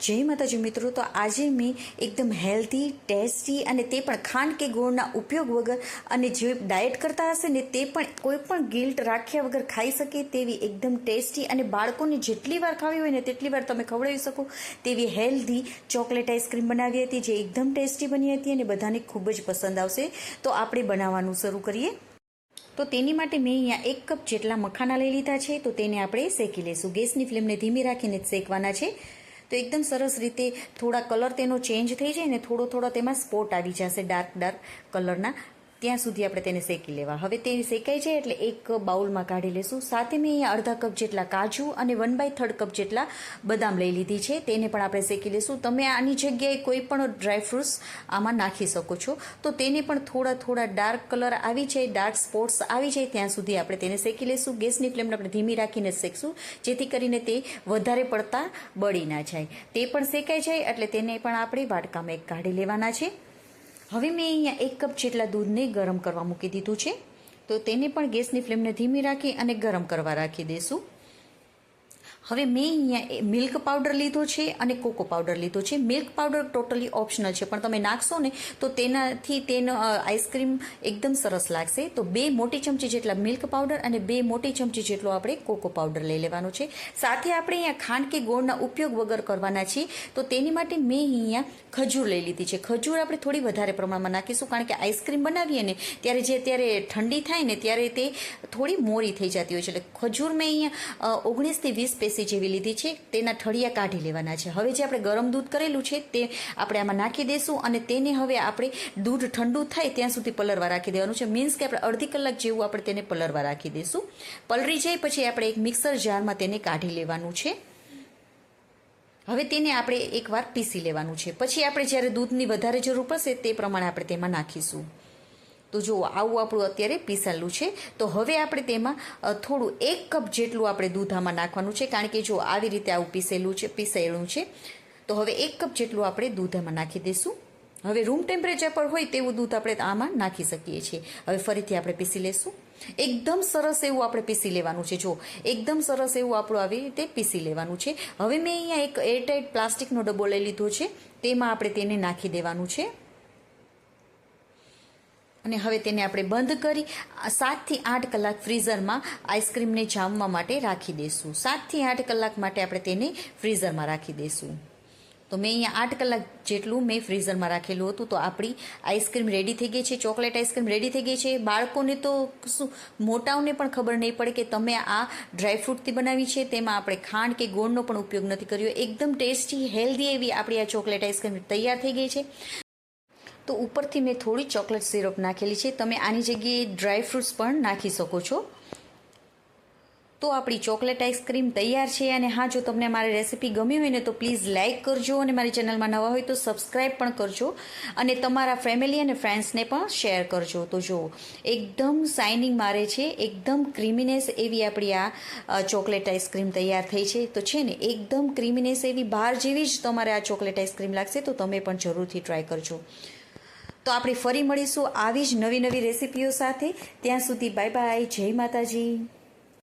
જય માતાજી, મિત્રો, તો આજે મેં એકદમ હેલ્ધી ટેસ્ટી અને તે પણ ખાંડ કે ગોળના ઉપયોગ વગર અને જે ડાયટ કરતા હશે ને તે પણ કોઈ પણ ગિલ્ટ રાખ્યા વગર ખાઈ શકે તેવી એકદમ ટેસ્ટી અને બાળકોને જેટલી વાર ખાવી હોય ને તેટલી વાર તમે ખવડાવી શકો. તેવી હેલ્ધી ચોકલેટ આઈસ્ક્રીમ બનાવી હતી જે એકદમ ટેસ્ટી બની હતી અને બધાને ખૂબ જ પસંદ આવશે. તો આપણે બનાવવાનું શરૂ કરીએ. તો તેની માટે મેં અહીંયા એક કપ જેટલા મખાના લઈ લીધા છે. તો તેને આપણે શેકી લઈશું ગેસની ફ્લેમને ધીમી રાખીને જ શેકવાના છે. તો એકદમ સરસ રીતે થોડા કલર તેનો ચેન્જ થઈ જાય ને થોડો થોડો તેમાં સ્પોટ આવી જશે ડાર્ક ડાર્ક કલરના. ત્યાં સુધી આપણે તેને શેકી લેવા. હવે તે શેકાઈ જાય એટલે એક બાઉલમાં કાઢી લેશું. સાથે મેં અહીંયા અડધા કપ જેટલા કાજુ અને વન બાય થર્ડ કપ જેટલા બદામ લઈ લીધી છે. તેને પણ આપણે શેકી લેશું. તમે આની જગ્યાએ કોઈ પણ ડ્રાયફ્રૂટ્સ આમાં નાખી શકો છો. તો તેને પણ થોડા થોડા ડાર્ક કલર આવી જાય ડાર્ક સ્પોટ્સ આવી જાય, ત્યાં સુધી આપણે તેને શેકી લેશું. ગેસની ફ્લેમને આપણે ધીમી રાખીને શેકશું, જેથી કરીને તે વધારે પડતા બળી ના જાય. તે પણ શેકાઈ જાય એટલે તેને પણ આપણે વાટકામાં એક કાઢી લેવાના છે. હવે મેં અહીંયા એક કપ જેટલા દૂધને ગરમ કરવા મૂકી દીધું છે. તો તેને પણ ગેસની ફ્લેમને ધીમી રાખી અને ગરમ કરવા રાખી દઈશું. હવે મેં અહીંયા મિલ્ક પાવડર લીધો છે અને કોકો પાવડર લીધો છે. મિલ્ક પાવડર ટોટલી ઓપ્શનલ છે. પણ તમે નાખશો ને તો તેનાથી તેનો આઈસ્ક્રીમ એકદમ સરસ લાગશે. તો બે મોટી ચમચી જેટલા મિલ્ક પાવડર અને બે મોટી ચમચી જેટલો આપણે કોકો પાવડર લઈ લેવાનો છે. સાથે આપણે અહીંયા ખાંડ કે ગોળના ઉપયોગ વગર કરવાના છીએ. તો તેની માટે મેં અહીંયા ખજૂર લઈ લીધી છે. ખજૂર આપણે થોડી વધારે પ્રમાણમાં નાખીશું કારણ કે આઈસ્ક્રીમ બનાવીએ ને ત્યારે જે ત્યારે ઠંડી થાય ને ત્યારે તે થોડી મોરી થઈ જતી હોય છે. એટલે ખજૂર મેં અહીંયા ઓગણીસથી વીસ પેસી જેવી લીધી છે, તેના ઠળિયા કાઢી લેવાના છે. હવે જે આપણે ગરમ દૂધ કરેલું છે, તે આપણે આમાં નાખી દઈશું અને તેને હવે આપણે દૂધ ઠંડુ થાય ત્યાં સુધી પલરવા રાખી દેવાનું છે. મીન્સ કે આપણે અડધી કલાક જેવું આપણે તેને પલરવા રાખી દઈશું પલરી જાય પછી આપણે એક મિક્સર જારમાં તેને કાઢી લેવાનું છે. હવે તેને આપણે એકવાર પીસી લેવાનું છે. પછી આપણે જ્યારે દૂધની વધારે જરૂર પડશે, તે પ્રમાણે આપણે તેમાં નાખીશું. તો જુઓ આવું આપણું અત્યારે પીસેલું છે, તો હવે આપણે તેમાં થોડું એક કપ જેટલું આપણે દૂધ આમાં નાખવાનું છે, કારણ કે જો આવી રીતે આવું પીસેલું છે પીસેલું છે, તો હવે એક કપ જેટલું આપણે દૂધ આમાં નાખી દઈશું. હવે રૂમ ટેમ્પરેચર પર હોય તેવું દૂધ આપણે આમાં નાખી શકીએ છીએ. હવે ફરીથી આપણે પીસી લેશું. એકદમ સરસ એવું આપણે પીસી લેવાનું છે. જો એકદમ સરસ એવું આપણું આવી રીતે પીસી લેવાનું છે. હવે મેં અહીંયા એક એરટાઇટ પ્લાસ્ટિકનો ડબ્બો લઈ લીધો છે. તેમાં આપણે તેને નાખી દેવાનું છે. અને હવે તેને આપણે બંધ કરી સાતથી આઠ કલાક ફ્રીઝરમાં આઈસ્ક્રીમને જામવા માટે રાખી દઈશું સાતથી આઠ કલાક માટે આપણે તેને ફ્રીઝરમાં રાખી દઈશું તો મેં અહીંયા આઠ કલાક જેટલું મેં ફ્રીઝરમાં રાખેલું હતું, તો આપણી આઈસ્ક્રીમ રેડી થઈ ગઈ છે, ચોકલેટ આઈસ્ક્રીમ રેડી થઈ ગઈ છે. બાળકોને તો શું, મોટાઓને પણ ખબર નહીં પડે કે તમે આ ડ્રાયફ્રૂટથી બનાવી છે, તેમાં આપણે ખાંડ કે ગોળનો પણ ઉપયોગ નથી કર્યો. એકદમ ટેસ્ટી, હેલ્ધી એવી આપણી આ ચોકલેટ આઈસ્ક્રીમ તૈયાર થઈ ગઈ છે. તો ઉપરથી મેં થોડી ચોકલેટ સિરપ નાખેલી છે. તમે આની જગ્યાએ ડ્રાય ફ્રૂટ્સ પણ નાખી શકો છો. તો આપણી ચોકલેટ આઈસ્ક્રીમ તૈયાર છે અને હા, જો તમને મારી રેસીપી ગમી હોય ને, તો પ્લીઝ લાઇક કરજો અને મારી ચેનલમાં નવા હોય તો સબસ્ક્રાઈબ પણ કરજો અને તમારા ફેમિલી અને ફ્રેન્ડ્સને પણ શેર કરજો. તો જુઓ, એકદમ શાઇનિંગ મારે છે, એકદમ ક્રિમિનેસ એવી આપણી આ ચોકલેટ આઈસ્ક્રીમ તૈયાર થઈ છે. તો છે ને, એકદમ ક્રિમિનેસ એવી બહાર જેવી જ તમારે આ ચોકલેટ આઈસ્ક્રીમ લાગશે, તો તમે પણ જરૂરથી ટ્રાય કરજો. તો આપણે ફરી મળીશું આવી જ નવી નવી રેસીપીઓ સાથે. ત્યાં સુધી બાય બાય જય માતાજી.